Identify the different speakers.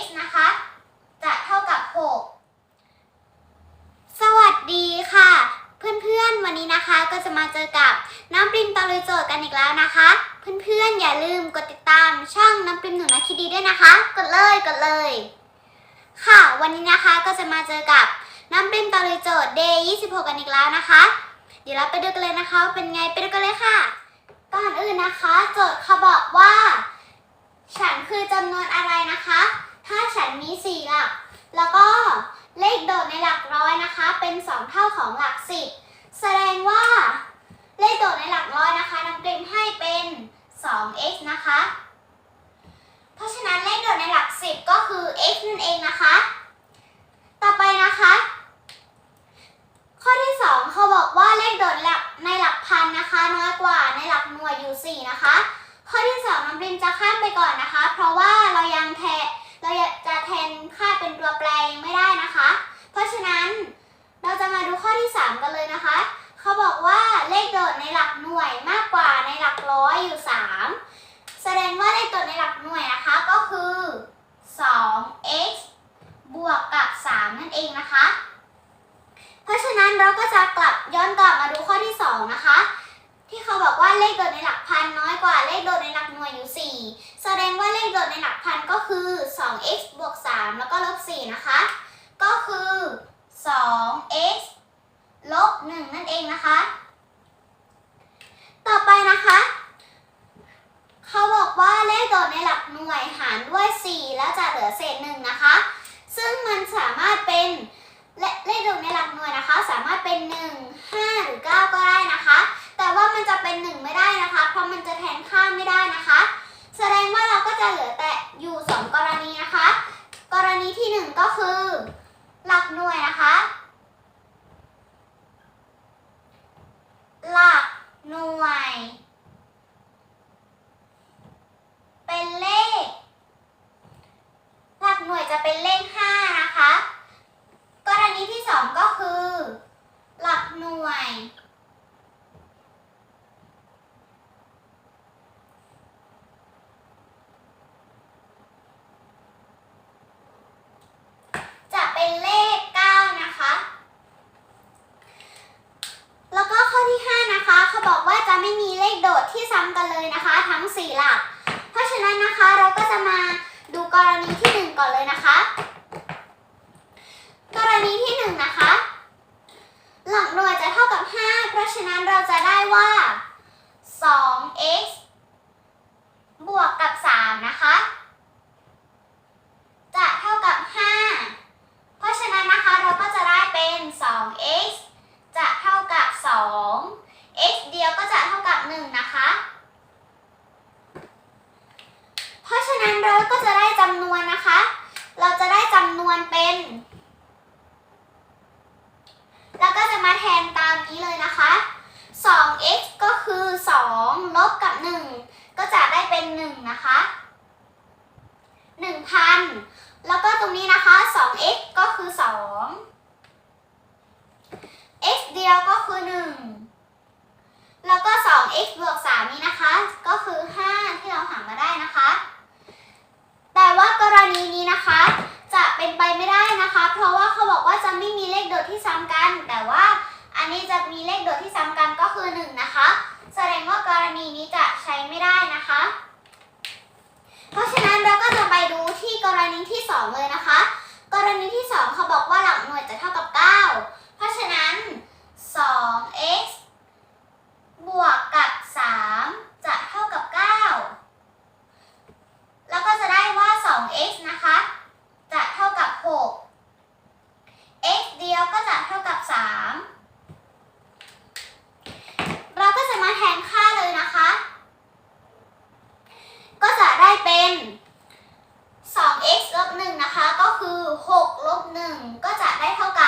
Speaker 1: x นะคะ จะเท่ากับ 6 สวัสดีค่ะ เพื่อนๆ วันนี้นะคะก็จะมาเจอกับน้ำปริมตะลุยโจทย์กันอีกแล้วนะคะ เพื่อนๆ อย่าลืมกดติดตามช่องน้ำปริมหนูนาคิดดีด้วยนะคะ กดเลยกดเลย ค่ะ วันนี้นะคะก็จะมาเจอกับน้ำปริมตะลุยโจทย์ day 26 กันอีกแล้วนะคะ เดี๋ยวเราไปดูกันเลยนะคะเป็นไงไปดูกันเลยค่ะก่อนอื่นนะคะ โจทย์เขาบอกว่า ฉันคือจำนวนอะไรนะคะ มีสี่หลัก แล้วก็เลขโดดในหลักร้อยนะคะ เป็น 2 เท่าของหลักสิบแสดงว่าเลขโดดในหลักร้อยนะคะน้ำเกรมให้เป็น 2x นะคะ เพราะฉะนั้นเลขโดดในหลักสิบก็คือ x นั่นเองนะคะ ต่อไปนะคะ ข้อที่ 2 เขาบอกว่าเลขโดดหลักในหลักพันนะคะ น้อยกว่าในหลักหน่วยอยู่ 4 นะคะ ข้อที่ 2น้ำปริมจะข้ามไปก่อนนะคะ เพราะว่าเรายังแทะ 3 แสดงว่าเลขโดดในหลักหน่วยนะคะก็คือ 2x บวกกับ 3 นั่นเองนะคะ เพราะฉะนั้นเราก็จะกลับย้อนกลับมาดูข้อที่ 2 นะคะ ที่เขาบอกว่าเลขโดดในหลักพันน้อยกว่าเลขโดดในหลักหน่วยอยู่ 4 แสดงว่าเลขโดดในหลักพันก็คือ 2x บวก 3 แล้วก็ลบ 4 นะคะ ก็คือ 2x ลบ 1 นั่นเองนะคะ ต่อไปนะคะ เขาบอกว่าเลขโดดใน หลักหน่วยหารด้วย 4 แล้วจะเหลือเศษ1นะคะ ซึ่งมันสามารถเป็นเลเลขโดดในหลักหน่วยนะคะ สามารถเป็น 1 5 หรือ 9 ก็ได้นะคะ แต่ว่ามันจะเป็น 1 ไม่ได้นะคะ เพราะมันจะแทนค่าไม่ได้นะคะ แสดงว่าเราก็จะเหลือแต่อยู่ 2 กรณีนะคะ กรณีที่ 1 ก็คือ หลักหน่วยนะคะ หลักหน่วย เป็นเลข หลักหน่วย จะเป็นเลข 5 นะคะ กรณีที่ 2 ก็คือ หลักหน่วย จะเป็นเลข 9 นะคะ แล้วก็ข้อที่ 5 นะคะ เขาบอกว่าจะไม่มีเลขโดดที่ซ้ำกันเลยนะคะ ทั้ง 4 หลัก เพราะฉะนั้นนะคะเราก็จะมาดูกรณีที่ 1 ก่อนเลยนะคะ กรณีที่ 1 นะคะ หลักหน่วยจะเท่ากับ 5 เพราะฉะนั้นเราจะได้ว่า 2x บวกกับ 3 นะคะ จะเท่ากับ 5 เพราะฉะนั้นนะคะเราก็จะได้เป็น 2x จะเท่ากับ 2 x เดียวก็จะเท่ากับ 1 นะคะ เพราะฉะนั้นเราก็จะได้จำนวนนะคะ เราจะได้จำนวนเป็น แล้วก็จะมาแทนตามนี้เลยนะคะ 2x ก็คือ 2 ลบกับ 1 ก็จะได้ เป็น1นะคะ1,000แล้วก็ตรงนี้นะคะ 2x ก็คือ2 x เดียวก็คือ1แล้วก็ 2x บวก3นี้นะคะก็ ณีนี้จะใช้ไม่ได้นะคะ เพราะฉะนั้นเราก็จะไปดูที่กรณีที่ 2 เลยนะคะ 还好吧？